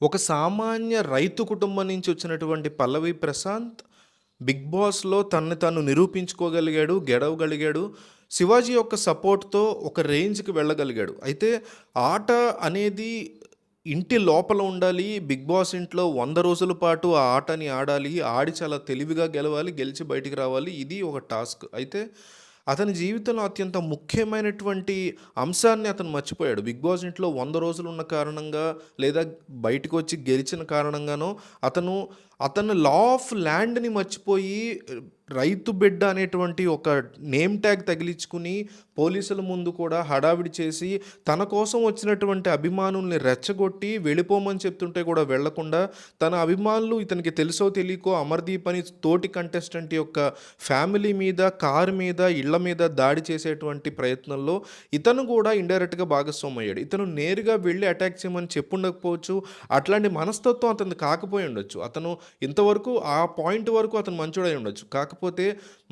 ఒక సామాన్య రైతు కుటుంబం నుంచి వచ్చినటువంటి పల్లవి ప్రశాంత్ బిగ్ బాస్‌లో తనని తాను నిరూపించుకోగలిగాడు, గెడవగలిగాడు శివాజీ యొక్క సపోర్ట్‌తో ఒక రేంజ్‌కి వెళ్ళగలిగాడు. అయితే ఆట అనేది ఇంటి లోపల ఉండాలి. బిగ్ బాస్ ఇంట్లో వంద రోజుల పాటు ఆ ఆటని ఆడాలి. ఆడి చాలా తెలివిగా గెలవాలి. గెలిచి బయటికి రావాలి. ఇది ఒక టాస్క్. అయితే అతని జీవితంలో అత్యంత ముఖ్యమైనటువంటి అంశాన్ని అతను మర్చిపోయాడు. బిగ్ బాస్ ఇంట్లో వంద రోజులు ఉన్న కారణంగా లేదా బయటకు వచ్చి గెలిచిన కారణంగానో అతను అతను లా ఆఫ్ ల్యాండ్‌ని మర్చిపోయి రైతు బిడ్డ అనేటువంటి ఒక నేమ్ ట్యాగ్ తగిలించుకుని పోలీసుల ముందు కూడా హడావిడి చేసి తన కోసం వచ్చినటువంటి అభిమానుల్ని రెచ్చగొట్టి వెళ్ళిపోమని చెప్తుంటే కూడా వెళ్ళకుండా తన అభిమానులు ఇతనికి తెలుసో తెలియకో అమర్దీప్ అని తోటి కంటెస్టెంట్ యొక్క ఫ్యామిలీ మీద, కారు మీద, ఇళ్ళ మీద దాడి చేసేటువంటి ప్రయత్నంలో ఇతను కూడా ఇండైరెక్ట్‌గా భాగస్వామి అయ్యాడు. ఇతను నేరుగా వెళ్ళి అటాక్ చేయమని చెప్పుండకపోవచ్చు. అట్లాంటి మనస్తత్వం అతను కాకపోయి ఉండొచ్చు. అతను ఇంతవరకు ఆ పాయింట్ వరకు అతను మంచోడై ఉండొచ్చు. కాకపోతే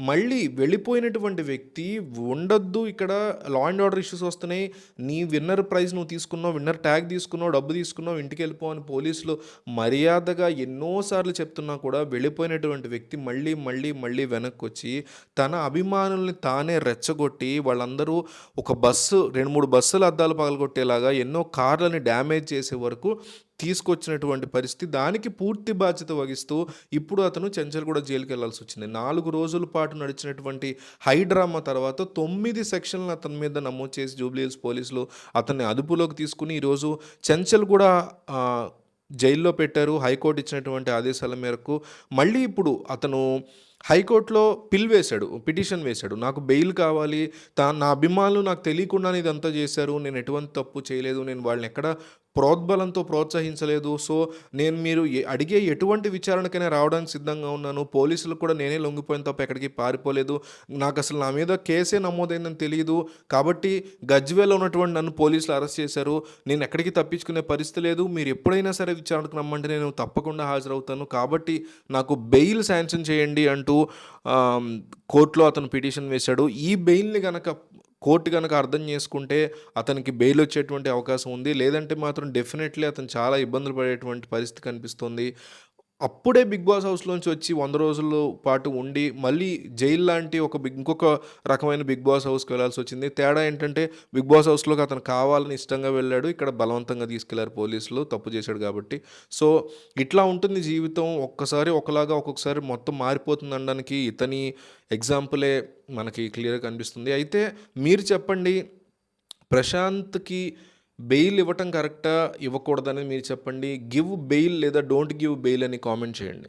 మళ్ళీ వెళ్ళిపోయినటువంటి వ్యక్తి ఉండొద్దు ఇక్కడ లా అండ్ ఆర్డర్ ఇష్యూస్ వస్తున్నాయి. నీ విన్నర్ ప్రైజ్ నువ్వు తీసుకున్నావు. విన్నర్ ట్యాగ్ తీసుకున్నావు. డబ్బు తీసుకున్నావు. ఇంటికెళ్ళిపో అని పోలీసులు మర్యాదగా ఎన్నోసార్లు చెప్తున్నా కూడా వెళ్ళిపోయినటువంటి వ్యక్తి మళ్ళీ, మళ్ళీ, మళ్ళీ వెనక్కొచ్చి తన అభిమానుల్ని తానే రెచ్చగొట్టి వాళ్ళందరూ ఒక బస్సు 2, 3 బస్సుల అద్దాలు పగలగొట్టేలాగా ఎన్నో కార్లని డ్యామేజ్ చేసే వరకు తీసుకొచ్చినటువంటి పరిస్థితి. దానికి పూర్తి బాధ్యత వహిస్తూ ఇప్పుడు అతను చెంచల్గూడ జైలుకెళ్ళాల్సొచ్చింది. 4 రోజుల పాటు నడిచినటువంటి హై డ్రామా తర్వాత తొమ్మిది సెక్షన్లు అతని మీద నమోదు చేసి జూబ్లీహిల్స్ పోలీసులు అతన్ని అదుపులోకి తీసుకుని ఈరోజు చెంచల్గూడ జైల్లో పెట్టారు. హైకోర్టు ఇచ్చినటువంటి ఆదేశాల మేరకు మళ్ళీ ఇప్పుడు అతను హైకోర్టులో పిల్ వేశాడు. పిటిషన్ వేశాడు. నాకు బెయిల్ కావాలి. తా నా అభిమానులు నాకు తెలియకుండానే ఇదంతా చేశారు. నేను ఎటువంటి తప్పు చేయలేదు. నేను వాళ్ళని ఎక్కడ ప్రోద్బలంతో ప్రోత్సహించలేదు. సో, నేను మీరు అడిగే ఎటువంటి విచారణకైనా రావడానికి సిద్ధంగా ఉన్నాను. పోలీసులకు కూడా నేనే లొంగిపోయిన తప్ప ఎక్కడికి పారిపోలేదు. నాకు అసలు నా మీద కేసే నమోదైందని తెలియదు కాబట్టి గజ్వేల్‌లో ఉన్నటువంటి నన్ను పోలీసులు అరెస్ట్ చేశారు. నేను ఎక్కడికి తప్పించుకునే పరిస్థితి లేదు. మీరు ఎప్పుడైనా సరే విచారణకు రమ్మంటే నేను తప్పకుండా హాజరవుతాను. కాబట్టి నాకు బెయిల్ శాంక్షన్ చేయండి అంటూ కోర్టులో అతను పిటిషన్ వేశాడు. ఈ బెయిల్‌ని కనుక కోర్టు కనుక అర్థం చేసుకుంటే అతనికి బెయిల్ వచ్చేటువంటి అవకాశం ఉంది. లేదంటే మాత్రం డెఫినెట్‌లీ అతను చాలా ఇబ్బందులు పడేటువంటి పరిస్థితి కనిపిస్తుంది అప్పుడే బిగ్ బాస్ హౌస్‌లోంచి వచ్చి వంద రోజుల పాటు ఉండి మళ్ళీ జైలు లాంటి ఒక బిగ్ ఇంకొక రకమైన బిగ్ బాస్ హౌస్‌కి వెళ్ళాల్సొచ్చింది. తేడా ఏంటంటే బిగ్ బాస్ హౌస్‌లోకి అతను కావాలని ఇష్టంగా వెళ్ళాడు. ఇక్కడ బలవంతంగా తీసుకెళ్ళారు పోలీసులు తప్పు చేశాడు కాబట్టి. సో, ఇట్లా ఉంటుంది జీవితం. ఒక్కసారి ఒకలాగా ఒక్కొక్కసారి మొత్తం మారిపోతుంది అనడానికి ఇతని ఎగ్జాంపులే మనకి క్లియర్‌గా కనిపిస్తుంది. అయితే మీరు చెప్పండి ప్రశాంత్‌కి బెయిల్ ఇవ్వటం కరెక్టా? ఇవ్వకూడదని మీరు చెప్పండి. గివ్ బెయిల్ లేదా డోంట్ గివ్ బెయిల్ అని కామెంట్ చేయండి.